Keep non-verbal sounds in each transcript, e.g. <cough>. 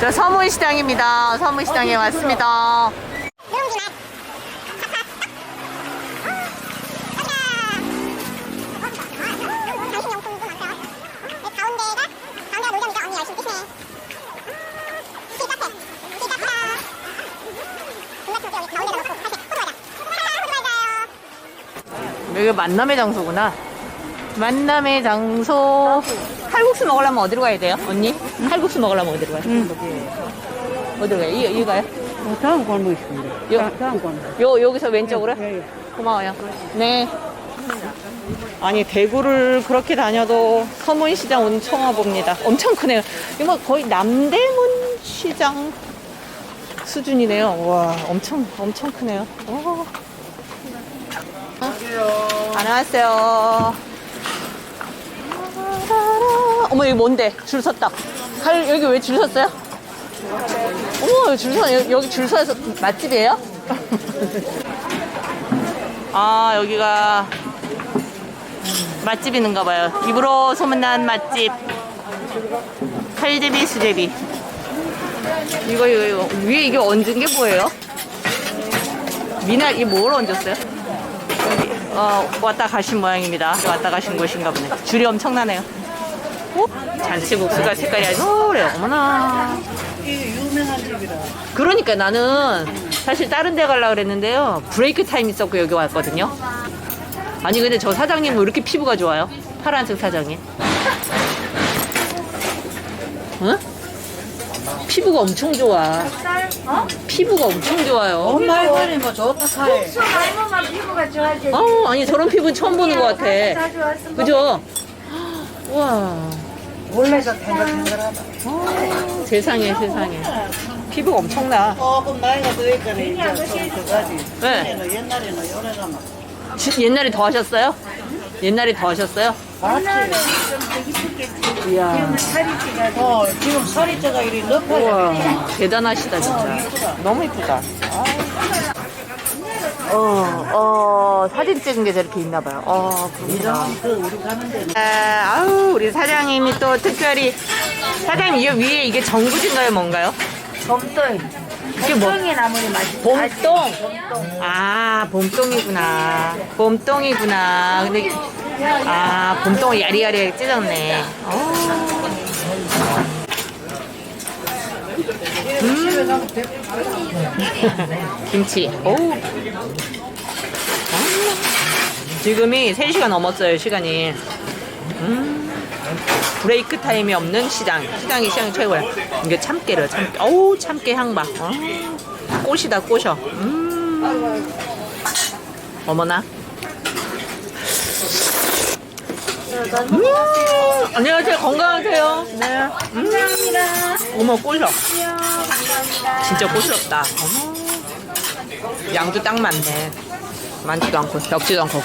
저 서문시장입니다. 서문시장에 왔습니다. 여기 만남의 장소구나. 만남의 장소. 칼국수 먹으려면 어디로 가야 돼요, 언니? 칼국수 먹으려면 어디로 가요? 어디로 가요? 이, 이거요? 어, 다음 골목 있습니다. 요. 다- 다음 골목. 요, 여기서 왼쪽으로? 예, 예. 고마워요. 네. 아니 대구를 그렇게 다녀도 서문시장 처음 와봅니다. 엄청 크네요. 이거 뭐 거의 남대문 시장 수준이네요. 와, 엄청 엄청 크네요. 오. 안녕하세요. 어머 이거 뭔데? 줄 섰다. 갈 여기 왜 줄 섰어요? 어머 줄 서, 여기, 여기 줄 서서 맛집이에요? <laughs> 아 여기가 맛집 있는가 봐요. 입으로 소문난 맛집. 칼제비 수제비. 이거 이거 이거 위에 이게 얹은 게 뭐예요? 미나 이게 뭘 얹었어요? 여기, 어 왔다 가신 모양입니다. 왔다 가신 곳인가 보네. 줄이 엄청나네요. 어? 잔치국수가 색깔이 아주 노래요. 어머나. 이게 유명한 집이라. 그러니까 나는 사실 다른 데 가려고 그랬는데요. 브레이크 타임 있었고 여기 왔거든요. 아니 근데 저 사장님 왜 이렇게 피부가 좋아요? 파란색 사장님. 응? 피부가 엄청 좋아. 피부가 엄청 좋아요. 엄마의 거리 뭐 좋다 사해. 말모만 피부가 좋아지. 어, 아니 저런 피부 처음 보는 것 같아. 그죠? 우와. 원래가 탱글탱글하다. 어, 세상에 세상에. 피부가 엄청나. 조금 나이가 드니까 이제 좀 그가지. 네. 옛날에는 옛날에는 요래가 막. 지- 옛날에 더 하셨어요? 옛날에 더 하셨어요? 맞지? 좀 되게 춥겠지. 이야. 어, 지금 살이 쪄가 이리 높아요. 우와, 대단하시다, 진짜. 너무 이쁘다. 어, 어, 사진 찍은 게 저렇게 있나 봐요. 어, 부럽다. 그 우리 가는 데는 아, 아우, 우리 사장님이 또 특별히. 사장님, 이 위에 이게 전구진가요, 뭔가요? 봄동. 이게 뭐? 봄동이 나물이 맛있어. 봄동. 아, 봄동이구나. 봄동이구나. 근데, 아, 봄동을 야리야리하게 찢었네. 어. <laughs> 김치. 오우. 아, 지금이 3시간 넘었어요, 시간이. 음. 브레이크 타임이 없는 시장. 시장이 시장이 최고야. 이게 참깨를, 참깨. 어우, 참깨 향 봐. 어. 꽃이다, 꽃이요. 음. 어머나. 음. 안녕하세요. 건강하세요. 네. 음. 어머, 꽃이요. 진짜 꽃스럽다. 어머. 양도 딱 많네. 많지도 않고, 적지도 않고.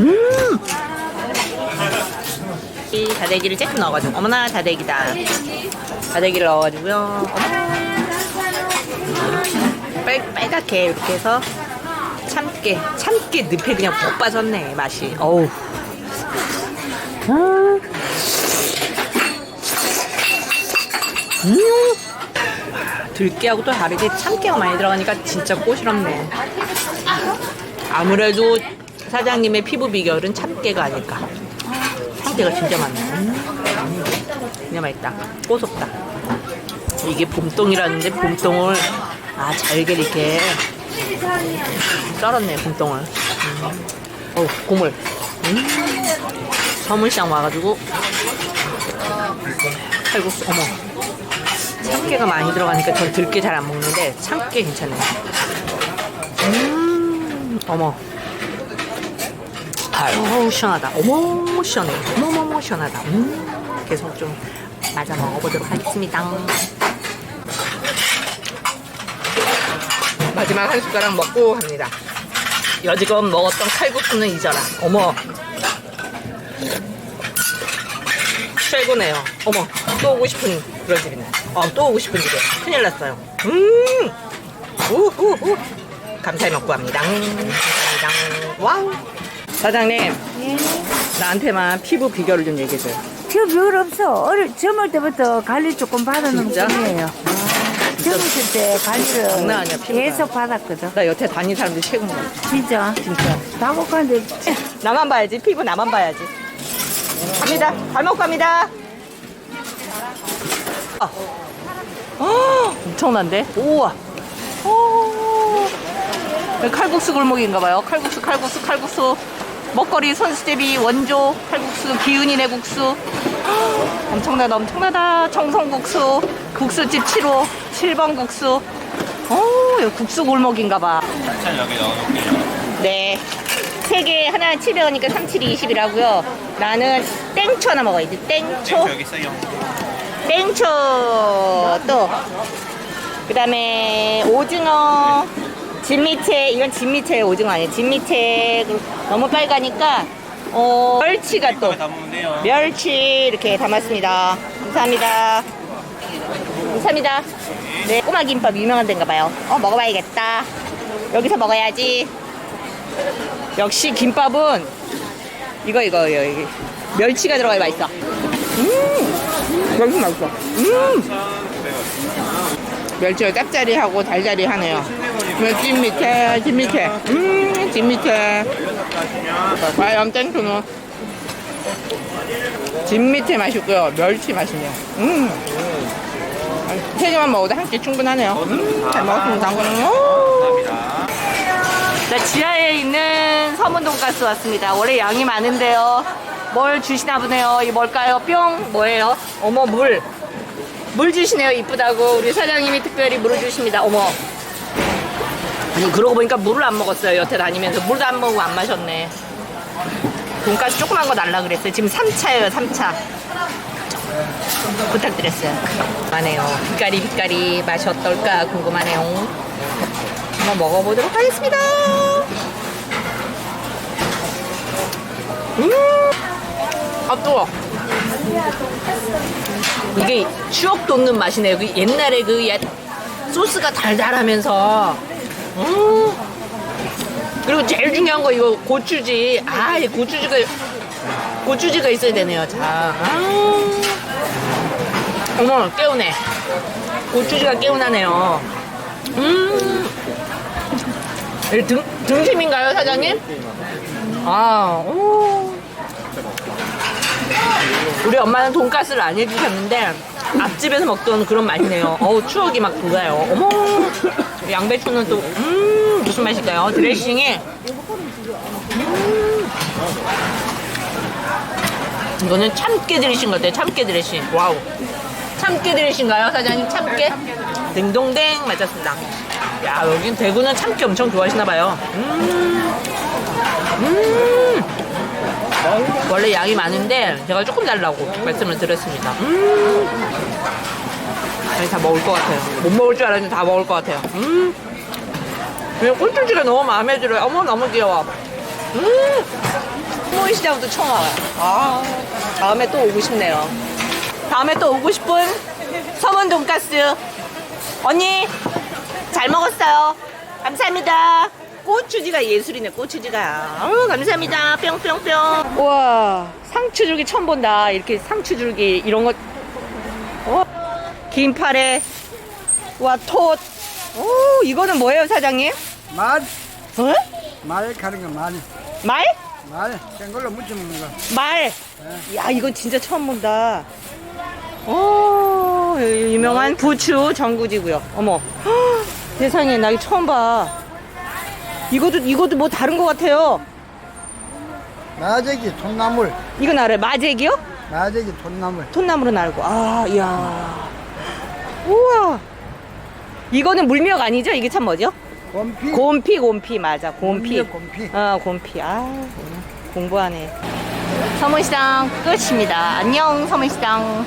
음! 이 다대기를 조금 넣어가지고. 어머나, 다대기다. 다대기를 넣어가지고요. 어머. 빨, 빨갛게 이렇게 해서 참깨. 참깨 늪에 그냥 푹 빠졌네, 맛이. 어우. 음. 음. 들깨하고 또 다르게 참깨가 많이 들어가니까 진짜 꼬시럽네. 아무래도 사장님의 피부 비결은 참깨가 아닐까. 참깨가 진짜 많네. 음. 진짜 맛있다. 꼬숩다. 이게 봄동이라는데 봄동을 아 잘게 이렇게 썰었네 봄동을. 음. 어 고물. 음. 서문시장 와가지고 칼국수 어머 참깨가 많이 들어가니까 전 들깨 잘 안 먹는데 참깨 괜찮아요. 음, 어머. 아유, 시원하다. 어머, 시원해. 어머머머, 시원하다. 음, 계속 좀 맞아 먹어보도록 하겠습니다. 마지막 한 숟가락 먹고 갑니다. 여지껏 먹었던 칼국수는 잊어라. 어머. 최고네요. 어머, 또 오고 싶은 그런 집이네. 어, 또 오고 싶은 집이에요. 큰일 났어요. 음! 우후후! 감사히 먹고 갑니다. 음, 감사합니다. 와우! 사장님. 나한테만 피부 비결을 좀 얘기해줘요. 저 별 없어. 어릴 젊을 때부터 관리 조금 받아놓은 진짜? 뿐이에요. 젊었을 때 관리를 장난 아니야, 피부가. 계속 받았거든. 나 여태 다닌 사람들 최고인 같아. 진짜. 진짜. 다복한데 나만 봐야지. 피부 나만 봐야지. 갑니다. 잘 먹고 갑니다. 아. 아, 엄청난데? 우와. 오. 칼국수 골목인가 봐요. 칼국수, 칼국수, 칼국수. 먹거리 손수제비 원조 칼국수 기은이네 국수 헉, 엄청나다 엄청나다 청성국수 국수집 7호 7번 국수 오 여기 국수 골목인가 봐찬 여기 넣어놓을게요. 네. 세개 하나 700원이니까 37이 20이라고요. 나는 땡초 하나 먹어야지. 땡초. 여기 있어요. 땡초 또 그다음에 오징어 진미채 이건 진미채 오징어 아니에요. 진미채 너무 빨가니까 어 멸치가 또. 멸치 이렇게 담았습니다. 감사합니다. 감사합니다. 네, 꼬마 김밥 유명한 데인가 봐요. 어, 먹어봐야겠다. 여기서 먹어야지. 역시 김밥은 이거 이거 이거. 멸치가 들어가야 맛있어. 음, 멸치 맛있어. 음, 멸치가 짭짜리하고 달달이하네요. 찜 밑에, 찜 밑에, 음, 찜 밑에. 과연 땡초는 진 밑에 맛있고요. 멸치 맛있네요. 음. 세 개만 먹어도 한 끼 충분하네요. 음, 잘 먹었습니다. 오. 자, 지하에 있는 서문 돈가스 왔습니다. 원래 양이 많은데요. 뭘 주시나 보네요. 이 뭘까요? 뿅! 뭐예요? 어머, 물. 물 주시네요. 이쁘다고. 우리 사장님이 특별히 물을 주십니다. 어머. 아니, 그러고 보니까 물을 안 먹었어요. 여태 다니면서. 물도 안 먹고 안 마셨네. 돈가스 조그만 거 달라 그랬어요. 지금 3차예요, 3차. 부탁드렸어요. 궁금하네요. 빛깔이 빛깔이 맛이 어떨까 궁금하네요. 한번 먹어보도록 하겠습니다. 음, 아 뜨거. 이게 추억 돋는 맛이네요. 그 옛날에 그 옛- 소스가 달달하면서. 음. 그리고 제일 중요한 거 이거 고추지. 아, 이 고추지가 고추지가 있어야 되네요. 자, 아. 어머 깨우네. 고추지가 깨우나네요. 음. 이등 등심인가요, 사장님? 아, 오. 우리 엄마는 돈가스를 안 해주셨는데 앞집에서 먹던 그런 맛이네요. 어우 추억이 막 돋아요. 어머 양배추는 또 음, 무슨 맛일까요? 드레싱이 음. 이거는 참깨 드레싱 같아요. 참깨 드레싱. 와우. 참깨 드레싱가요, 사장님? 참깨? 딩동댕 맞았습니다. 야 여긴 대구는 참깨 엄청 좋아하시나 봐요. 음. 음. 원래 양이 많은데 제가 조금 달라고 말씀을 드렸습니다. 음. 아니 다 먹을 것 같아요. 못 먹을 줄 알았는데 다 먹을 것 같아요. 음. 이 꿀줄지가 너무 마음에 들어요. 어머 너무 귀여워. 음. 소문 시장도 처음 와요. 아 다음에 또 오고 싶네요. 다음에 또 오고 싶은 서문 돈가스 언니 잘 먹었어요. 감사합니다. 고추지가 예술이네, 고추지가. 아유, 감사합니다. 뿅뿅뿅. 우와, 상추줄기 처음 본다. 이렇게 상추줄기, 이런 거. 와, 긴팔에. 와, 톳. 오, 이거는 뭐예요, 사장님? 말, 어? 말 가는 거 말, 말? 말, 생 걸로 무쳐 먹는 거. 말. 야, 이건 진짜 처음 본다. 오, 유명한 부추 전구지고요. 어머, 헉, 세상에 나 이거 처음 봐. 이것도 이것도 뭐 다른 것 같아요. 마제기, 톤나물, 이건 알아요? 마제기요? 마제기, 톤나물. 톤나무로 알고. 아, 이야. 우와. 이거는 물미역 아니죠? 이게 참 뭐죠? 곰피, 곰피, 곰피 맞아. 곰피. 물미역 곰피. 어, 곰피. 아, 공부하네. 서문시장 끝입니다. 안녕, 서문시장.